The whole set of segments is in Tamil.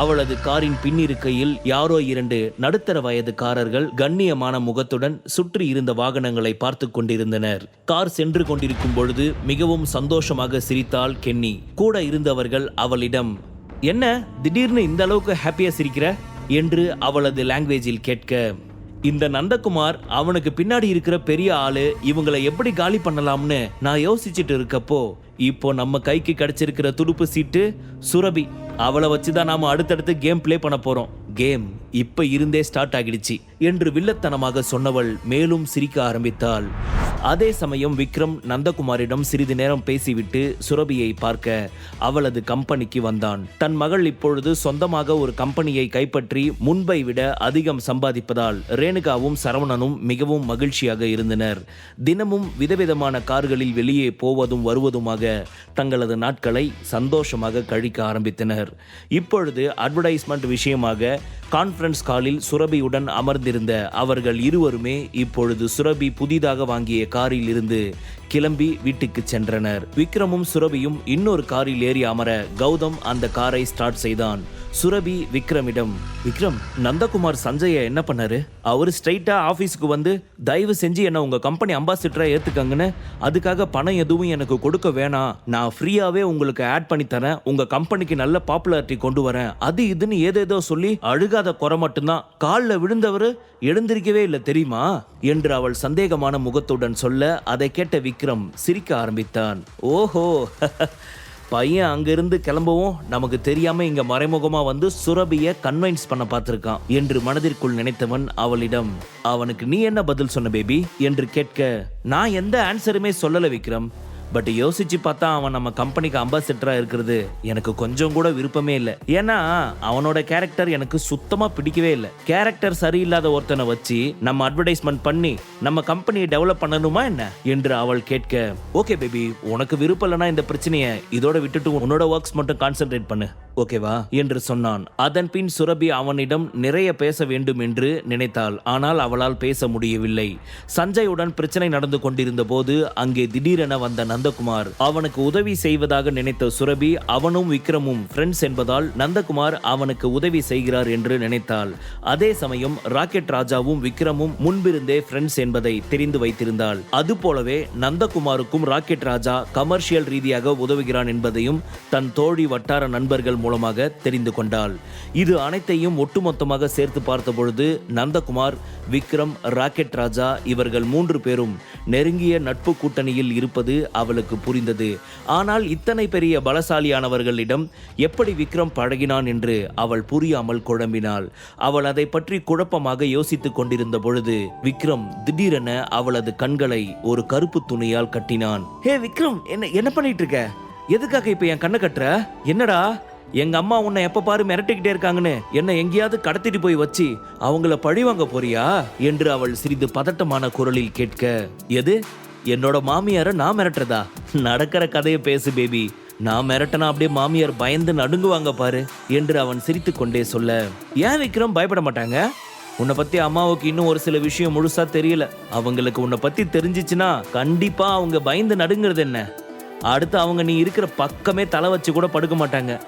அவளது காரின் பின்னிருக்கையில் யாரோ இரண்டு நடுத்தர வயதுக்காரர்கள் கண்ணியமான முகத்துடன் சுற்றி இருந்த வாகனங்களை பார்த்து கொண்டிருந்தனர். கார் சென்று கொண்டிருக்கும் பொழுது மிகவும் சந்தோஷமாக சிரித்தாள் கென்னி. கூட இருந்தவர்கள் அவளிடம் என்ன திடீர்னு இந்த அளவுக்கு ஹாப்பியா சிரிக்கிற? என்று அவளது லாங்குவேஜில் கேட்க இந்த நந்தகுமார் அவனுக்கு பின்னாடி இருக்கிற பெரிய ஆளு இவங்களை எப்படி காலி பண்ணலாம்னு நான் யோசிச்சுட்டு இருக்கப்போ இப்போ நம்ம கைக்கு கிடைச்சிருக்கிற துடுப்பு சீட்டு சுரபி அவளை வச்சு தான் நாம அடுத்தடுத்து கேம் ப்ளே பண்ண போறோம். கேம் இப்ப இருந்தே ஸ்டார்ட் ஆகிடுச்சு என்று வில்லத்தனமாக சொன்னவள் மேலும் சிரிக்க ஆரம்பித்தாள். அதே சமயம் விக்ரம் நந்தகுமாரிடம் சிறிது நேரம் பேசிவிட்டு சுரபியை பார்க்க அவளது கம்பெனிக்கு வந்தான். தன் மகள் இப்பொழுது சொந்தமாக ஒரு கம்பெனியை கைப்பற்றி முன்பை விட அதிகம் சம்பாதிப்பதால் ரேணுகாவும் சரவணனும் மிகவும் மகிழ்ச்சியாக இருந்தனர். தினமும் விதவிதமான கார்களில் வெளியே போவதும் வருவதுமாக தங்களது நாட்களை சந்தோஷமாக கழிக்க ஆரம்பித்தனர். இப்பொழுது அட்வர்டைஸ்மெண்ட் விஷயமாக கான்ஃபரன்ஸ் காலில் சுரபியுடன் அமர்ந்திருந்த அவர்கள் இருவருமே இப்பொழுது சுரபி புதிதாக வாங்கிய காரில் இருந்து கிளம்பி வீட்டுக்கு சென்றனர். விக்ரமும் சுரபியும் இன்னொரு காரில் ஏறி அமர கௌதம் அந்த காரை ஸ்டார்ட் செய்தான். சுரபி விக்ரமிடம் விக்ரம் நந்தகுமார் சஞ்சய என்ன பண்ணாரு? அவரு ஸ்ட்ரைட்டா ஆபீஸ்க்கு வந்து தயவு செஞ்சு என்ன உங்க கம்பெனி அம்பாசிடரா ஏத்துக்கங்கன்னு அதுக்காக பணம் எதுவும் எனக்கு கொடுக்க வேணாம். நான் ஃப்ரீயாவே உங்களுக்கு ஆட் பண்ணி தரேன். உங்க கம்பெனிக்கு நல்ல பாப்புலாரிட்டி கொண்டு வரேன். அது இதுன்னு ஏதேதோ சொல்லி அழுகாத குறை மட்டும்தான். காலில் விழுந்தவர் எழுந்திருக்கவே இல்லை தெரியுமா? என்று அவள் சந்தேகமான முகத்துடன் சொல்ல அதை கேட்ட விக்ரம் சிரிக்க ஆரம்பித்தான். ஓஹோ பையன் அங்கிருந்து கிளம்பவும் நமக்கு தெரியாம இங்க மறைமுகமா வந்து சுரபிய கன்வைன்ஸ் பண்ண பார்த்திருக்கான் என்று மனதிற்குள் நினைத்தவன் அவளிடம் அவனுக்கு நீ என்ன பதில் சொன்ன பேபி என்று கேட்க நான் எந்த ஆன்சருமே சொல்லல விக்ரம். பட் யோசிச்சு பார்த்தா அவன் நம்ம கம்பெனிக்கு அம்பாசிடரா இருக்கிறது எனக்கு கொஞ்சம் கூட விருப்பமே இல்லை. ஏன்னா அவனோட கேரக்டர் எனக்கு சுத்தமா பிடிக்கவே இல்லை. கேரக்டர் சரியில்லாத ஒருத்தனை வச்சு நம்ம அட்வர்டைஸ்மெண்ட் பண்ணி நம்ம கம்பெனியை டெவலப் பண்ணணுமா என்ன? என்று அவள் கேட்க ஓகே பேபி உனக்கு விருப்பம் இல்லைன்னா இந்த பிரச்சனையை இதோட விட்டுட்டு உன்னோட ஒர்க்ஸ் மட்டும் கான்சென்ட்ரேட் பண்ணு. ஓகேவா என்று சொன்னான். அதன் பின் சுரபி அவனிடம் நிறைய பேச வேண்டும் என்று நினைத்தாள். ஆனால் அவளால் பேச முடியவில்லை. சஞ்சயுடன் பிரச்சனை நடந்து கொண்டிருந்த போது அங்கே திடீரென வந்த நந்தகுமார். அவனுக்கு உதவி செய்வதாக நினைத்த சுரபி அவனும் விக்ரமும் ஃப்ரெண்ட்ஸ் என்பதால் நந்தகுமார் அவனுக்கு உதவி செய்கிறார் என்று நினைத்தாள். அதே சமயம் ராக்கெட் ராஜாவும் விக்ரமும் முன்பிருந்தே ஃப்ரெண்ட்ஸ் என்பதை தெரிந்து வைத்திருந்தாள். அதுபோலவே நந்தகுமாருக்கும் ராக்கெட் ராஜா கமர்ஷியல் ரீதியாக உதவுகிறான் என்பதையும் தன் தோழி வட்டார நண்பர்கள் மூலமாக தெரிந்து கொண்டாள். இது அனைத்தையும் ஒட்டுமொத்தமாக சேர்த்து பார்த்தபொழுது நந்தகுமார் விக்ரம் ராக்கெட் ராஜா இவர்கள் மூன்று பேரும் நெருங்கிய நட்பு கூட்டணியில் இருப்பது அவள் அவளுக்கு புரிந்தது. ஆனால் இத்தனை பெரிய பலசாலியானவர்களிடம் எப்படி விக்ரம் பழகினான் என்று அவள் புரியாமல் குழம்பினாள். அவள் அதை பற்றி குழப்பமாக யோசித்துக் கொண்டிருந்த பொழுது விக்ரம் திடீரென அவளது கண்களை ஒரு கருப்பு துணியால் கட்டினான். ஹே விக்ரம் என்ன என்ன பண்ணிட்டு இருக்க எதுக்காக இப்ப என் கண்ணை கட்டுற? என்னடா? எங்க அம்மா உன்னை எப்ப பாரு மிரட்டிக்கிட்டே இருக்காங்கன்னு. என்ன எங்கேயாவது கடத்திட்டு போய் வச்சு அவங்கள பழிவாங்க போறியா? என்று அவள் சிறிது பதட்டமான குரலில் கேட்க எது? என்னோட மாமியாரை நான் மிரட்டுறதா? நடக்கிற கதையை பேசு பேபி. நான் மிரட்டனா அப்படியே மாமியார் பயந்து நடுங்குவாங்க பாரு என்று அவன் சிரித்து கொண்டே சொல்ல. ஏன் விக்ரம் பயப்பட மாட்டாங்க? உன்னை பத்தி அம்மாவுக்கு இன்னும் ஒரு சில விஷயம் முழுசா தெரியல. அவங்களுக்கு உன்னை பத்தி தெரிஞ்சிச்சுன்னா கண்டிப்பா அவங்க பயந்து நடுங்கிறது என்ன? அடுத்து அவங்க நீ இருக்கிற பக்கமே தலை வச்சு கூட படுக்க மாட்டாங்க.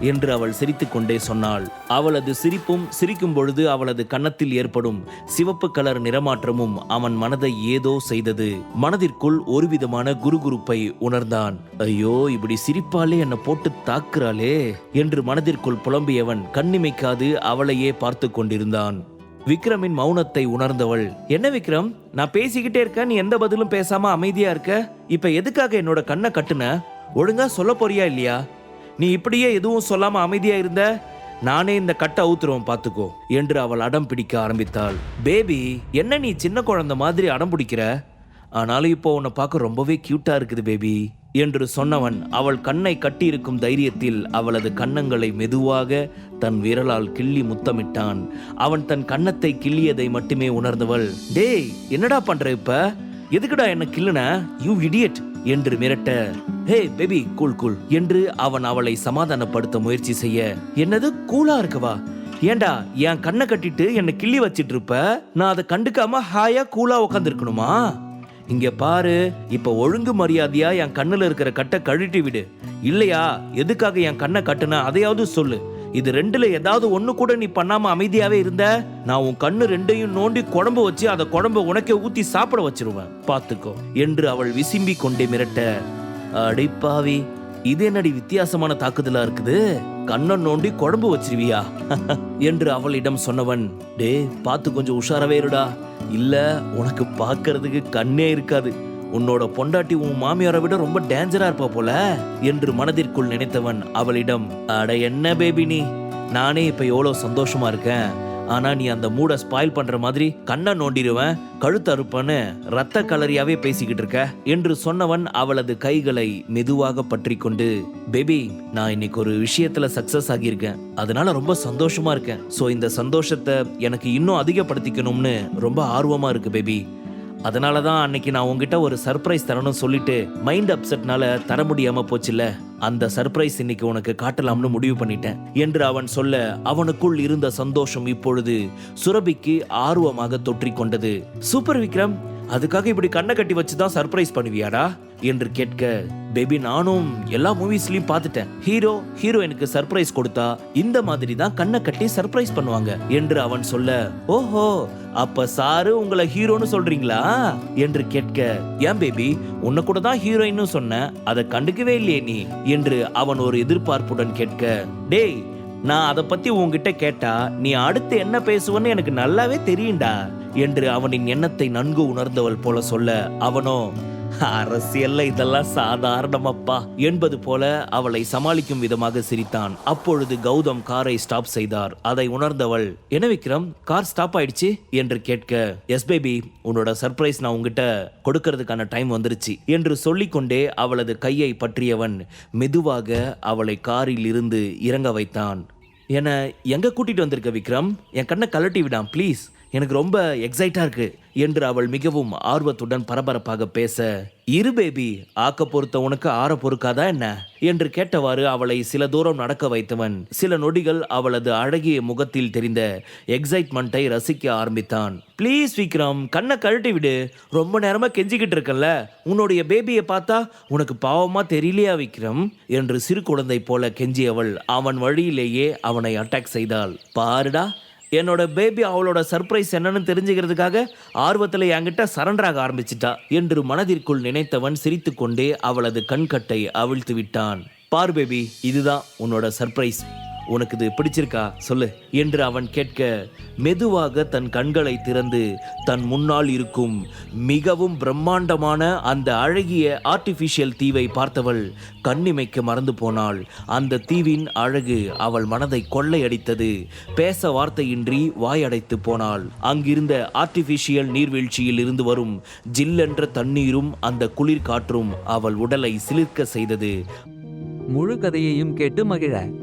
என்று அவள் சிரித்துக்கொண்டே சொன்னாள். அவளது சிரிப்பும் சிரிக்கும் பொழுது அவளது கன்னத்தில் ஏற்படும் சிவப்பு கலர் நிறமாற்றமும் அவன் மனதை ஏதோ செய்தது. மனதிற்குள் ஒருவிதமான குறுகுறுப்பை உணர்ந்தான். ஐயோ இப்படி சிரிப்பாலே என்னை போட்டு தாக்குறாளே என்று மனதிற்குள் புலம்பியவன் கண்ணிமைக்காது அவளையே பார்த்து கொண்டிருந்தான். விக்ரமின் மௌனத்தை உணர்ந்தவள் என்ன விக்ரம் நான் பேசிக்கிட்டே இருக்கேன் நீ எந்த பதிலும் பேசாம அமைதியா இருக்க? இப்ப எதுக்காக என்னோட கண்ணை கட்டுன? ஒழுங்கா சொல்ல போறியா இல்லையா? நீ இப்படியே எதுவும் சொல்லாம அமைதியா இருந்த? நானே இந்த கட்டை அவுத்துருவேன் பார்த்துக்கோ என்று அவள் அடம் பிடிக்க ஆரம்பித்தாள். பேபி என்ன நீ சின்ன குழந்தை மாதிரி அடம் பிடிக்கிற? ஆனாலும் இப்போ உன்னை பார்க்க ரொம்பவே கியூட்டா இருக்குது பேபி என்று சொன்னவன் அவள் கண்ணை கட்டியிருக்கும் தைரியத்தில் அவளது கன்னங்களை மெதுவாக தன் விரலால் கிள்ளி முத்தமிட்டான். அவன் தன் கன்னத்தை கிள்ளியதை மட்டுமே உணர்ந்தவள் டேய் என்னடா பண்ற இப்ப? எதுக்குடா என்ன கிள்ளுன? யூ இடியட் என்று மிரட்ட ஹே பேபி கூல் கூல் என்று அவன் அவளை சமாதானப்படுத்த முயற்சி செய்ய என்னது கூலா இருக்கவா? ஏண்டா என் கண்ணை கட்டிட்டு என்னை கிள்ளி வச்சிட்டு இருப்ப நான் அதை கண்டுக்காம ஹாயா கூலா உட்காந்துருக்கணுமா இங்க பாரு இப்ப ஒழுங்கு மரியாதையா என் கண்ணுல இருக்கிற கட்டை கழட்டி விடு இல்லையா எதுக்காக என் கண்ணை கட்டுனா அதையாவது சொல்லு. இது ரெண்டுல ஏதாவது ஒன்று கூட நீ பண்ணாம அமைதியாவே இருந்த? நான் உன் கண்ணு ரெண்டையும் நோண்டி குழம்பு வச்சு அதை குழம்பு உனக்கே ஊத்தி சாப்பிட வச்சிருவேன். பாத்துக்கோ. என்று அவள் விசும்பி கொண்டே மிரட்ட அடிப்பாவி இது என்னடி வித்தியாசமான தாக்குதலா இருக்குது? கண்ணை நோண்டி குழம்பு வச்சிருவியா? என்று அவளிடம் சொன்னவன் டே பார்த்து கொஞ்சம் உஷாராவே இருடா. இல்ல உனக்கு பார்க்கறதுக்கு கண்ணே இருக்காது. உன்னோட பொண்டாட்டி உன் மாமியாரை விட ரொம்ப டேஞ்சரா இருப்பா போல என்று மனதிற்குள் நினைத்தவன் அவளிடம் அட என்ன பேபி நீ? நானே இப்ப எவ்வளவு சந்தோஷமா இருக்கேன். ஆனா நீ அந்த மூட ஸ்பாயில் பண்ற மாதிரி கண்ணை நோண்டிடுவேன் கழுத்து அறுப்பன்னு ரத்த கலரியாவே பேசிக்கிட்டு இருக்க என்று சொன்னவன் அவளது கைகளை மெதுவாக பற்றி கொண்டு பேபி நான் இன்னைக்கு ஒரு விஷயத்துல சக்சஸ் ஆகியிருக்கேன். அதனால ரொம்ப சந்தோஷமா இருக்கேன். சோ இந்த சந்தோஷத்தை எனக்கு இன்னும் அதிகப்படுத்திக்கணும்னு ரொம்ப ஆர்வமா இருக்கு பேபி அதனால தான் அன்னைக்கு நான் உங்ககிட்ட ஒரு சர்ப்ரைஸ் தரணும்னு சொல்லிட்டு மைண்ட் அப்செட்னால தர முடியாம போச்சுல்ல? அந்த சர்ப்ரைஸ் இன்னைக்கு உனக்கு காட்டலாம்னு முடிவு பண்ணிட்டேன் என்று அவன் சொல்ல அவனுக்குள் இருந்த சந்தோஷம் இப்பொழுது சுரபிக்கு ஆர்வமாக தொற்றிக் கொண்டது சூப்பர் விக்ரம் அதுக்காக இப்படி கண்ணை கட்டி வச்சு தான் சர்ப்ரைஸ் பண்ணுவியாடா? என்று கேட்க பேபி நானும் எல்லா மூவிஸ்லயும் பார்த்துட்டேன். ஹீரோ ஹீரோயினுக்கு சர்ப்ரைஸ் கொடுத்தா இந்த மாதிரி தான் கண்ணை கட்டி சர்ப்ரைஸ் பண்ணுவாங்க என்று அவன் சொல்ல ஓஹோ அப்ப சாரு உங்களை ஹீரோன்னு சொல்றீங்களா? என்று கேட்க ஏன் பேபி உன்னை கூட தான் ஹீரோயின்னு சொன்ன அதை கண்டுக்கவே இல்லையே நீ என்று அவன் ஒரு எதிர்பார்ப்புடன் கேட்க டேய் நான் அதை பத்தி உன்கிட்ட கேட்டா நீ அடுத்து என்ன பேசுவன்னு எனக்கு நல்லாவே தெரியும்டா என்று அவனின் எண்ணத்தை நன்கு உணர்ந்தவள் போல சொல்ல அவனோ அரசியல்ல இதெல்லாம் சாதாரணமப்பா என்பது போல அவளை சமாளிக்கும் விதமாக சிரித்தான். அப்பொழுது கௌதம் காரை ஸ்டாப் செய்தார். அதை உணர்ந்தவள் என்ன விக்ரம் கார் ஸ்டாப் ஆயிடுச்சு? என்று கேட்க எஸ் பேபி உன்னோட சர்ப்ரைஸ் நான் உங்ககிட்ட கொடுக்கறதுக்கான டைம் வந்துருச்சு என்று சொல்லிக்கொண்டே அவளது கையை பற்றியவன் மெதுவாக அவளை காரில் இருந்து இறங்க வைத்தான். என்னை எங்கே கூட்டிகிட்டு வந்திருக்க விக்ரம்? என் கண்ணை கலட்டி விடான் ப்ளீஸ் எனக்கு ரொம்ப எக்ஸைட்டாக இருக்குது என்று அவள் மிகவும் ஆர்வத்துடன் பரபரப்பாக பேச இரு பேபி ஆக்க பொறுத்த உனக்கு ஆற பொறுக்காதா என்ன? என்று கேட்டவாறு அவளை சில தூரம் நடக்க வைத்தவன். சில நொடிகள் அவளது அழகிய முகத்தில் தெரிந்த எக்ஸைட்மெண்ட்டை ரசிக்க ஆரம்பித்தான். ப்ளீஸ் விக்ரம் கண்ணை கழட்டி விடு. ரொம்ப நேரமா கெஞ்சிக்கிட்டு இருக்கல்ல. உன்னுடைய பேபியை பார்த்தா உனக்கு பாவமா தெரியலையா விக்ரம்? என்று சிறு குழந்தை போல கெஞ்சியவள் அவன் வழியிலேயே அவனை அட்டாக் செய்தாள். பாருடா என்னோட பேபி அவளோட சர்ப்ரைஸ் என்னன்னு தெரிஞ்சுக்கிறதுக்காக ஆர்வத்தில் என்கிட்ட சரண்டராக ஆரம்பிச்சிட்டா என்று மனதிற்குள் நினைத்தவன் சிரித்துக்கொண்டே அவளது கண்கட்டை அவிழ்த்து விட்டான். பார் பேபி இதுதான் உன்னோட சர்ப்ரைஸ் உனக்கு இது பிடிச்சிருக்கா? சொல்லு. என்று அவன் கேட்க மெதுவாக தன் கண்களை திறந்து தன் முன்னால் இருக்கும் மிகவும் பிரம்மாண்டமான அந்த அழகிய ஆர்டிஃபிஷியல் தீவை பார்த்தவள் கண்ணிமைக்கு மறந்து போனாள். அந்த தீவின் அழகு அவள் மனதை கொள்ளையடித்தது. பேச வார்த்தையின்றி வாயடைத்து போனாள். அங்கிருந்த ஆர்டிஃபிஷியல் நீர்வீழ்ச்சியில் இருந்து வரும் ஜில்லென்ற தண்ணீரும் அந்த குளிர் காற்றும் அவள் உடலை சிலிர்க்க செய்தது. முழு கதையையும் கேட்டு மகிழ.